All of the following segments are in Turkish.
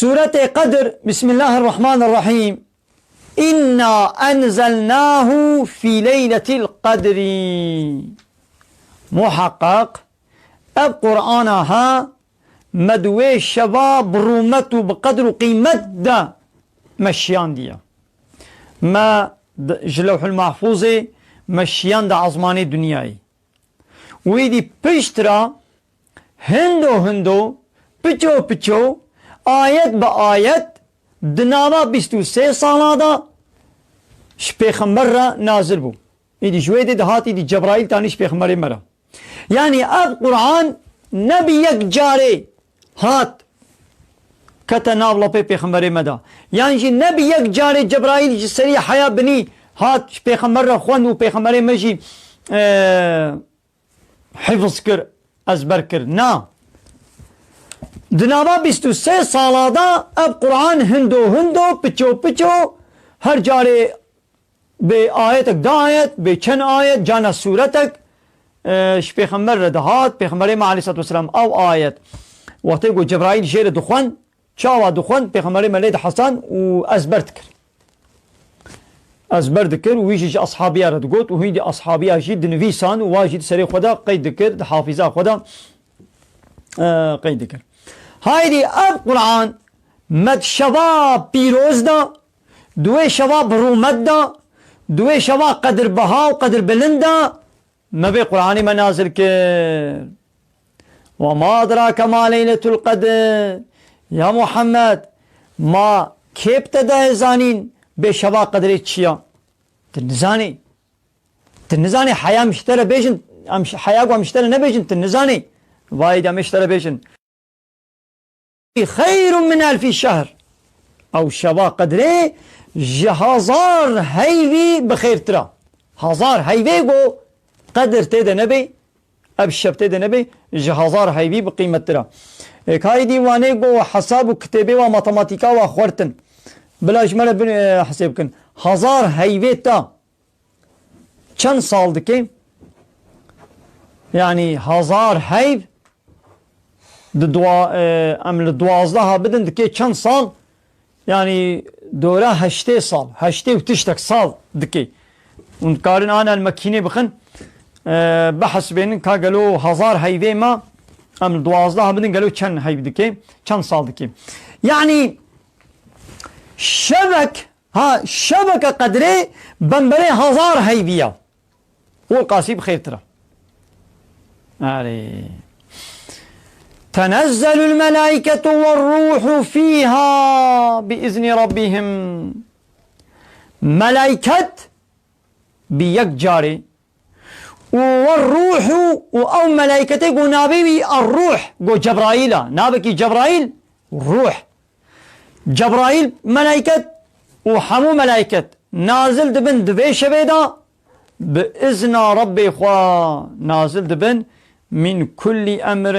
سورة قدر. بسم الله الرحمن الرحيم. إنا أنزلناه في ليلة القدر. محقق. القرآن ها مدوي شباب رومته بقدر قيمة دا مشيان دي ما جلوح المحفوظ مشيان دا عظماني دنياي ويدي بشترا هندو هندو بچو بچو آيات بآيات دنابا بستو سي سالا دا را نازل بو. ایدی جويد دی دهات ایدی جبرائیل تاني پیغمبر مرا. يعني اب قرآن نبي يك جاري هات کتا ناو بي پیغمبر مدا. يعني جي نبي يك جاره جبرائيل جی سری حیا هات پیغمبر را خوان و پیغمبر مجی آه، حفظ كر ازبر كر نعم Dinava 23 salada ev Kur'an hindo hindo piço piço her cari be ayetek da ayet be çen ayet cana suretek eş peygamber re dahat peygamberi ma aleyhissalatu vesselam av ayet وقتی گو جبرائیل شیر دخوان چاوا دخوان پیغمبر ملید حسن و ازبرت کر ازبرت کر و ویش اصحابی را دگوت و هیدی اصحابی هاشی دنویسان و واجد سری خدا قید کر حافظه خدا قید کر هایدی اب قرآن مد شوا پیروز دا دوی شوا برومد دا دوی شوا قدر بها و قدر بلند دا مبی قرآنی منازل کر وما أدراك ما ليلة القدر يا محمد ما كيف تدا زانين بشوا قدر تشيا تنزاني تنزاني حياة مشترى بيجن حياة مشترى نبيجن تنزاني وايد مشترى بيجن خير من ألف شهر. أو شبا قدري جهازار هیوی بخير ترا. هزار هیوی قو قدر تيد نبي اب تيد نبي نبی هزار هیوی بقیمت ترا. آه، کاری دیوانه حساب و وماتماتيكا وخورتن ماتماتیکا و بلا جمله بن آه، حسابكن هزار هیوی تا. چند سال يعني هزار هیو bi dua e, emri duazlaha bidin dike çend sal. Yani dora heşte sal. Heşte u tiştek sal dike un karin anel makine bixin e, bahs benin ka gelo hazar hayve ma emri duazlaha bidin gelo çend hayve dike çend sal dike yani şebek ha şebek şebeke kadre bembere hazar hayviya. O kasip khaytira yani تنزل الملائكة والروح فيها بإذن ربهم. ملائكة بيك جاري. والروح أو ملائكته قو نابي الروح قو جبرائيل. نابكي جبرائيل روح. جبرائيل ملائكة وحمو ملائكة. نازل دبن دبي شبيدا بإذن ربي خوا. نازل دبن من کل امر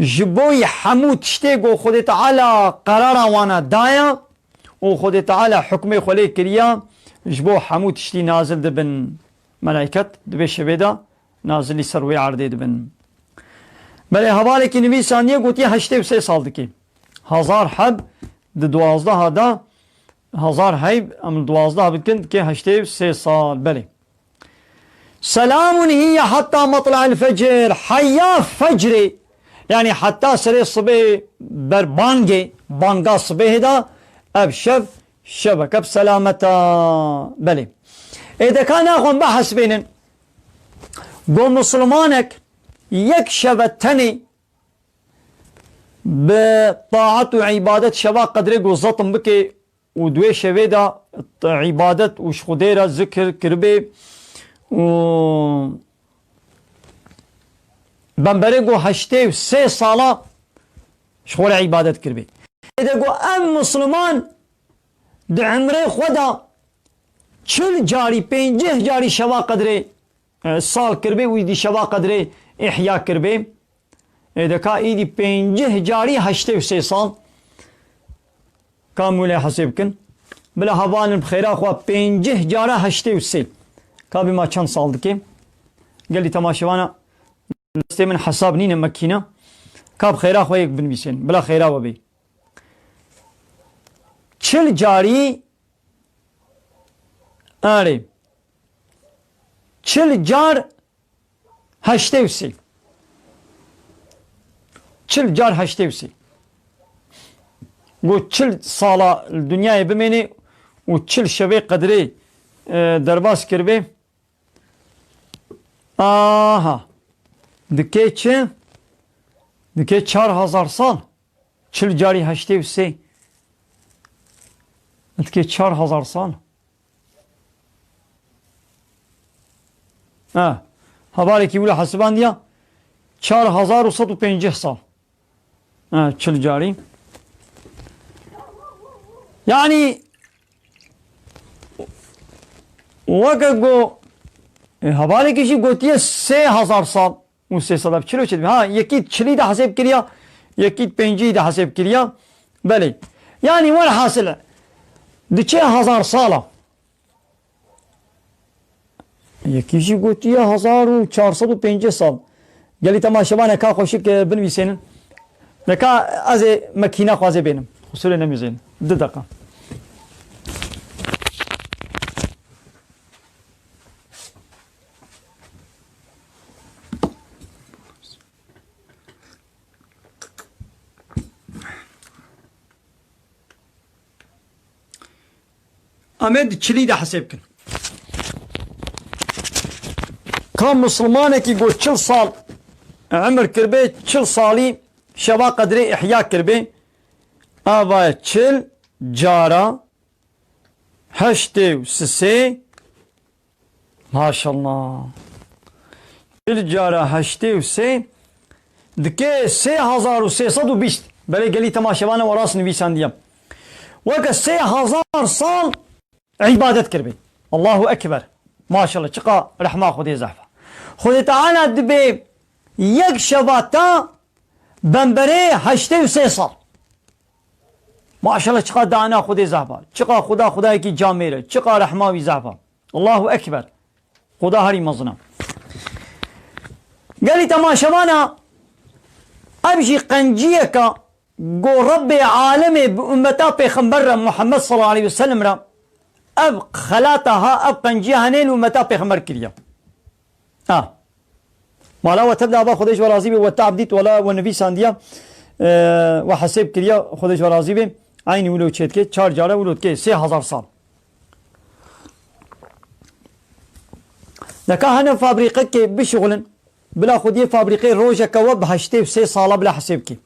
جبوی همو تشته گو خود تعالی قرار وانا دایا او خود تعالی حکم خلی کریا جبو همو تشتی نازل دبن. ملائکت دبه شبیدا نازلی سروی عرده دبن. بله حواله که نویسانیه گوتی هشته و سه سال دکی. هزار حب د دوازده هدا هزار حیب ام دوازده بکند که هشته و سه سال. بله. سلام هي حتى مطلع الفجر حيا فجري. يعني حتى سري الصبح بربانجي بانجا الصبح دا ابشف شبكة بسلامة بلي. إذا كان أخوان بحث بينن قو مسلمانك يكشف التني بطاعة وعبادة شبا قدري قو زطن بكي ودوي شويدا عبادة وشخديرة ذكر كربي و بنبري قو هشتي سي صلاة شغل عبادة كربي إذا قو أم مسلمان دي عمري خدا چل جاری پنجه جاری شوا قدره سال کربه ویدی شوا قدره احیا کربه دکا ایدی پنجه جاری هشته و سه سال کاموله حساب کن بلا هوانم بخیره خوا پنجه جاره هشته و سه Ka bi ma çand sal dike. Geli tamaşivana destê min hesab nîne mekîna. Ka bi xêra xwe yek binivîsên. Bila xêra. Çil carî erê. Çil car heştê sê. Çil car heştê sê. Çil sala dünyayê bimenê û çil şevê qedirê e, derbas kirbe. Aha. Dike çi? Dike çar hazar sal. Çil cari heşte vse. Dike çar hazar sal. Ha. Habari ki bile hasiban diye. Çar hazar usat u pencih sal. Ha, çil cari. Yani Vaka go گو حواله کشی گوتیه سه هزار سال اون سه سال چلو چید ها یکی چلی ده حساب کریا یکی پنجی ده حساب کریا بله yani var hasılı diçe hazar sala یکیشی گوتیه هزار و چهارصد و پنجه سال گلی تماشا نکا خوشی که بنویسین نکا از مکینه خوازه بینم خسول نمیزین ده دقیقه amad čili da haseb kin. Ka muslimanekî got çil sal e, umr kirbe çil salî şeva qedrê ihya kirbe ava çil cara heştê sisê maşallah. Çil cara heştê sê dike sê hazar û sê sad û bîst belê gelî temaşevanê we rast nivîsandiyam weke sê hazar sal عبادت کربی الله اکبر ماشاءالله چقا رحمة خودی زحفة. خودی تعالی دبی یک شباتا بنبره هشته و سه سال ماشاءالله چقا دانا خودی زحفة. چقا خدا خدایی کی جامیره چقا رحمة وی زحفة. الله اکبر خدا هری مزنا قال تماشوانا ابشي قنجيك. قو رب عالمي بأمتا پیغمبر محمد صلى الله عليه وسلم را. اب خلاتها اب قنجيها هنين ومتا پیغمبر كريا ها مالا وتبدا ابا خدش ورازي بي وتا عبديت ولا والنبي سانديا اه وحسب كريا خدش ورازي بي aynı ولو çet ke çar cara ولو ke 3000 سال نكا هنا فابريقه كي بشغلن بلا خودی فابریقه روژه که و بهشته سه ساله بلا حساب کی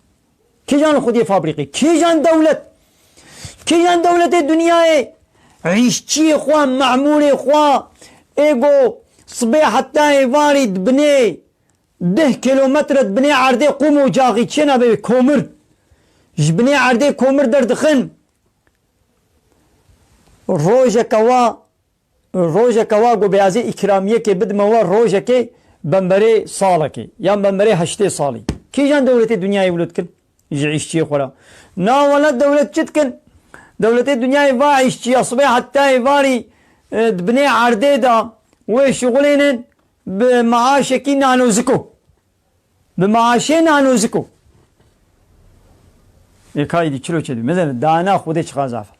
کی جان خودی فابریقه کی جان دولت کی جان دولت دنیای عیشچی خوا؟ معمولی خوا؟ ایگو صبح حتی واری دبنی ده کیلومتر دبنی عرده قوم و جاغی چینا به کومر جبنی عرده کومر در دخن روژه کوا روژه کوا گو بیازی اکرامیه که بدموا روژه که بمبری ساله که یا بمبری هشته سالی کی جان دولتی دنیای ولد کن؟ جعیشچی خورا نا ولد دولت چت کن؟ Devlete dünyayı va işçi yasbe hatta vari e, bne arde da ve şugulenen be maaşeki nanuziku. Be maaşe nanuziku. E kaydı kilo çedi. Mesela dana xude çıkar zafer.